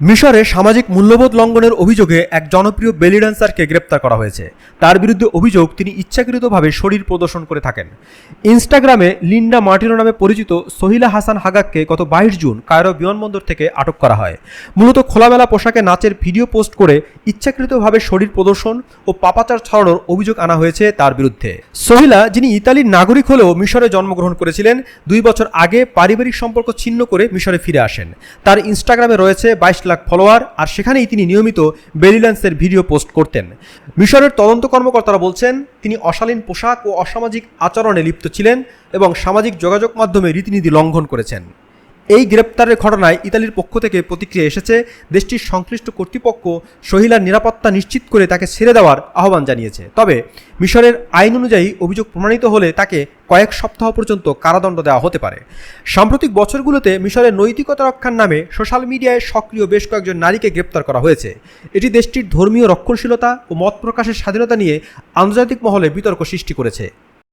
মিশরে সামাজিক মূল্যবোধ লঙ্ঘনের অভিযোগে এক জনপ্রিয় বেলি ড্যান্সারকে গ্রেপ্তার করা হয়েছে। তার বিরুদ্ধে অভিযোগ তিনি ইচ্ছাকৃতভাবে শরীর প্রদর্শন করে থাকেন। ইনস্টাগ্রামে লিন্ডা মার্টিনো নামে পরিচিত সহিলা হাসান হাগাককে গত বাইশ জুন কায়রো বিমানবন্দর থেকে আটক করা হয়। মূলত খোলামেলা পোশাকে নাচের ভিডিও পোস্ট করে ইচ্ছাকৃতভাবে শরীর প্রদর্শন ও পাপাচার ছড়ানোর অভিযোগ আনা হয়েছে তার বিরুদ্ধে। সহিলা, যিনি ইতালির নাগরিক হলেও মিশরে জন্মগ্রহণ করেছিলেন, দুই বছর আগে পারিবারিক সম্পর্ক ছিন্ন করে মিশরে ফিরে আসেন। তার ইনস্টাগ্রামে রয়েছে বাইশ লাখ ফলোয়ার, আর সেখানেই তিনি নিয়মিত বেলিল্যান্সের ভিডিও পোস্ট করতেন। মিশরের তদন্ত কর্মকর্তারা বলছেন, তিনি অশালীন পোশাক ও অসামাজিক আচরণে লিপ্ত ছিলেন এবং সামাজিক যোগাযোগ মাধ্যমে রীতিনীতি লঙ্ঘন করেছেন। এই গ্রেপ্তারের ঘটনায় ইতালির পক্ষ থেকে প্রতিক্রিয়া এসেছে, দেশটির সংশ্লিষ্ট কর্তৃপক্ষ সহিলার নিরাপত্তা নিশ্চিত করে তাকে ছেড়ে দেওয়ার আহ্বান জানিয়েছে। তবে মিশরের আইন অনুযায়ী অভিযোগ প্রমাণিত হলে তাকে কয়েক সপ্তাহ পর্যন্ত কারাদণ্ড দেওয়া হতে পারে। সাম্প্রতিক বছরগুলোতে মিশরের নৈতিকতা রক্ষার নামে সোশ্যাল মিডিয়ায় সক্রিয় বেশ কয়েকজন নারীকে গ্রেপ্তার করা হয়েছে। এটি দেশটির ধর্মীয় রক্ষণশীলতা ও মত প্রকাশের স্বাধীনতা নিয়ে আন্তর্জাতিক মহলে বিতর্ক সৃষ্টি করেছে।